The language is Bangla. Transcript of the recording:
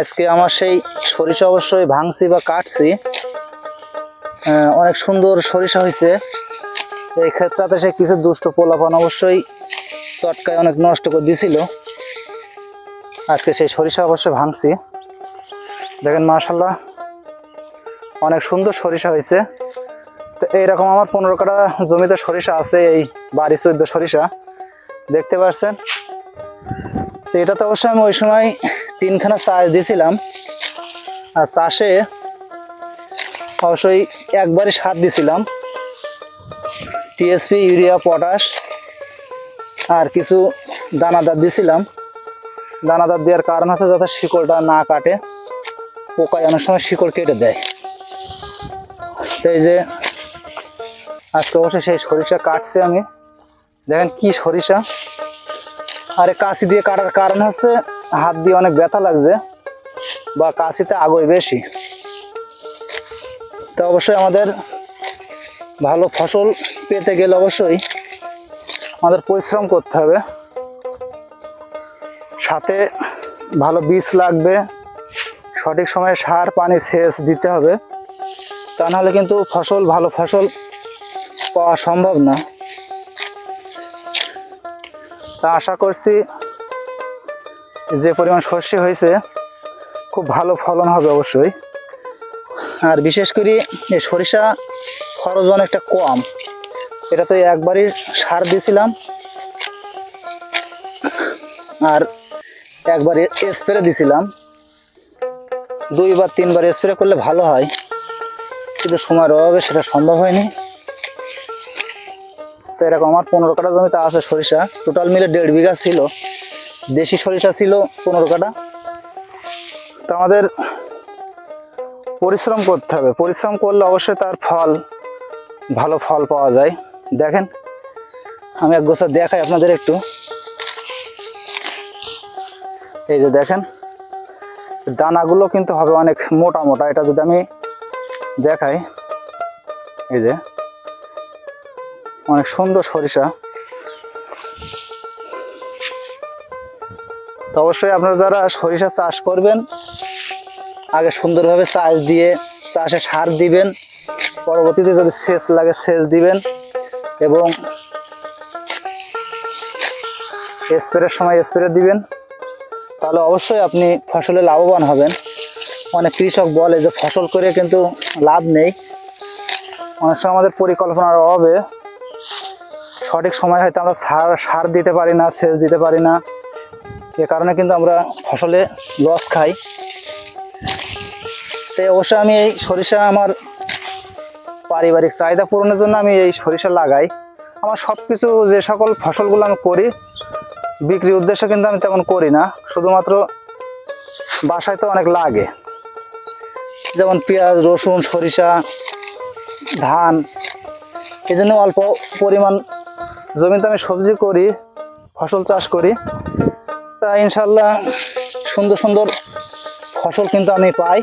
আজকে আমার সেই সরিষা অবশ্যই ভাঙছি বা কাটছি। অনেক সুন্দর সরিষা হয়েছে। এই ক্ষেত্রে সে কিছু দুষ্ট পোলাপান অবশ্যই চটকায় অনেক নষ্ট করে দিছিল। আজকে সেই সরিষা অবশ্যই ভাঙছি। দেখেন মার্শাল্লাহ অনেক সুন্দর সরিষা হয়েছে। তো এইরকম আমার পনেরো কাটা জমিতে সরিষা আছে, এই বাড়ি চোদ্দ সরিষা। দেখতে পাচ্ছেন? তো এটা তো অবশ্যই আমি ওই সময় তিনখানা চাষ দিয়েছিলাম। আর চাষে অবশ্যই একবারই সার দিয়েছিলাম। টিএসপি ইউরিয়া পটাশ আর কিছু দানাদার দিয়েছিলাম। দানাদার দেওয়ার কারণ হচ্ছে যাতে শিকড়টা না কাটে। পোকায় অনেক সময় শিকড় কেটে দেয়। তো এই যে আজকে অবশ্যই সেই সরিষা কাটছে আমি। দেখেন কি সরিষা। আরে কাশি দিয়ে কাটার কারণ হচ্ছে হাত দিয়ে অনেক ব্যথা লাগছে বা কাশিতে আগই বেশি। তো অবশ্যই আমাদের ভালো ফসল পেতে গেলে অবশ্যই আমাদের পরিশ্রম করতে হবে। সাথে ভালো বীজ লাগবে, সঠিক সময়ে সার, পানি, সেচ দিতে হবে। তা নাহলে কিন্তু ফসল, ভালো ফসল পাওয়া সম্ভব না। তা আশা করছি যে পরিমাণ শস্য হয়েছে, খুব ভালো ফলন হবে অবশ্যই। আর বিশেষ করে এই সরিষা খরচ অনেকটা কম। এটা তো একবারই সার দিয়েছিলাম। আর একবার স্প্রে দিছিলাম দুইবার, তিনবার স্প্রে করলে ভালো হয়। কিন্তু সময়ের অভাবে সেটা সম্ভব হয়নি। তো এরকম আমার পনেরো কাটা জমিতে আছে সরিষা। টোটাল মিলে দেড় বিঘা ছিল। দেশি সরিষা ছিল পনেরো কাটা। তো আমাদের পরিশ্রম করতে হবে। পরিশ্রম করলে অবশ্যই তার ফল, ভালো ফল পাওয়া যায়। দেখেন, আমি এক গোছা দেখাই আপনাদের একটু। এই যে দেখেন, দানাগুলো কিন্তু হবে অনেক মোটা মোটা। এটা যদি আমি দেখাই, এই যে, অনেক সুন্দর সরিষা। তো অবশ্যই আপনারা যারা সরিষা চাষ করবেন, আগে সুন্দরভাবে চাষ দিয়ে চাষে সার দিবেন, পরবর্তীতে যদি সেচ লাগে সেচ দিবেন এবং স্প্রের সময় স্প্রে দিবেন, তাহলে অবশ্যই আপনি ফসলে লাভবান হবেন। অনেক কৃষক বলে যে ফসল করে কিন্তু লাভ নেই। অনেক সময় আমাদের পরিকল্পনার অভাবে সঠিক সময় হয়তো আমরা সার সার দিতে পারি না, সেচ দিতে পারি না। এ কারণে কিন্তু আমরা ফসলে লস খাই। তাই অবশ্যই আমি এই সরিষা আমার পারিবারিক চাহিদা পূরণের জন্য আমি এই সরিষা লাগাই। আমার সব কিছু যে সকল ফসলগুলো আমি করি বিক্রির উদ্দেশ্যে কিন্তু আমি তেমন করি না। শুধুমাত্র বাসায় তো অনেক লাগে। যেমন পেঁয়াজ, রসুন, সরিষা, ধান এই জন্য অল্প পরিমাণ জমিতে আমি সবজি করি, ফসল চাষ করি। তা ইনশাল্লাহ সুন্দর সুন্দর ফসল কিন্তু আমি পাই।